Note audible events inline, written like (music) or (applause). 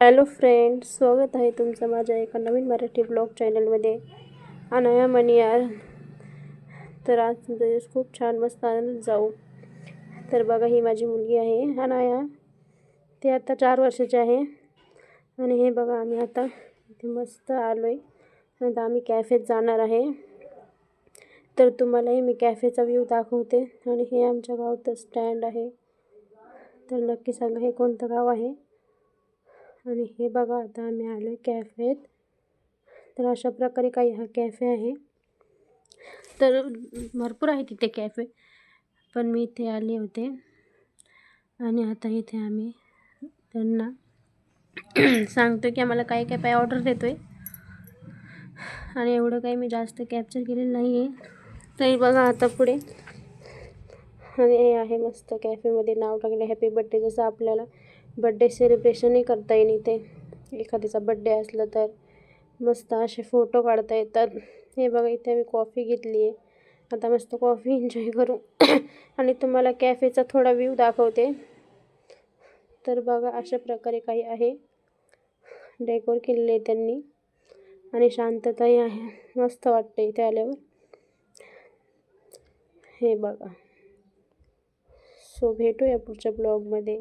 Hello friend स्वागत आहे तुमचं माझ्या एका नवीन मराठी ब्लॉग चॅनलमध्ये. अनाया मनियार तर आज तुमचा दिवस खूप छान मस्त आनंद जाऊ. तर बघा ही माझी मुलगी आहे अनाया. ती आता चार वर्षाची आहे. आणि हे बघा आम्ही आता इथे मस्त आलो आहे आता आम्ही कॅफेत जाणार आहे. तर तुम्हालाही मी कॅफेचा व्ह्यू दाखवते. आणि हे आमच्या गावचं स्टँड आहे. तर नक्की सांगा हे कोणतं गाव आहे? आणि हे बघा आता आम्ही आलो आहे कॅफेत. तर अशा प्रकारे काही हा कॅफे आहे. तर भरपूर आहे तिथे कॅफे. पण मी इथे आले होते. आणि आता इथे आम्ही त्यांना (clears throat) सांगतो की आम्हाला काय काय पाय ऑर्डर देतो आहे आणि एवढं काही मी जास्त कॅप्चर केलेलं नाही आहे तरी बघा आता पुढे. आणि हे आहे मस्त कॅफेमध्ये नाव टाकले. हॅपी बड्डे जसं आपल्याला बड्डे सेलिब्रेशनही करता येईल इथे. एखाद्याचा बड्डे असलं तर मस्त असे फोटो काढता येतात. हे बघा इथे मी कॉफी घेतली आहे. आता मस्त कॉफी एन्जॉय करू. (coughs) आणि तुम्हाला कॅफेचा थोडा व्ह्यू दाखवते. तर बघा अशा प्रकारे काही आहे. डेकोर केलेले आहे त्यांनी. आणि शांतताही आहे. मस्त वाटते इथे आल्यावर. हे बघा. सो भेटूया पुढच्या ब्लॉगमध्ये.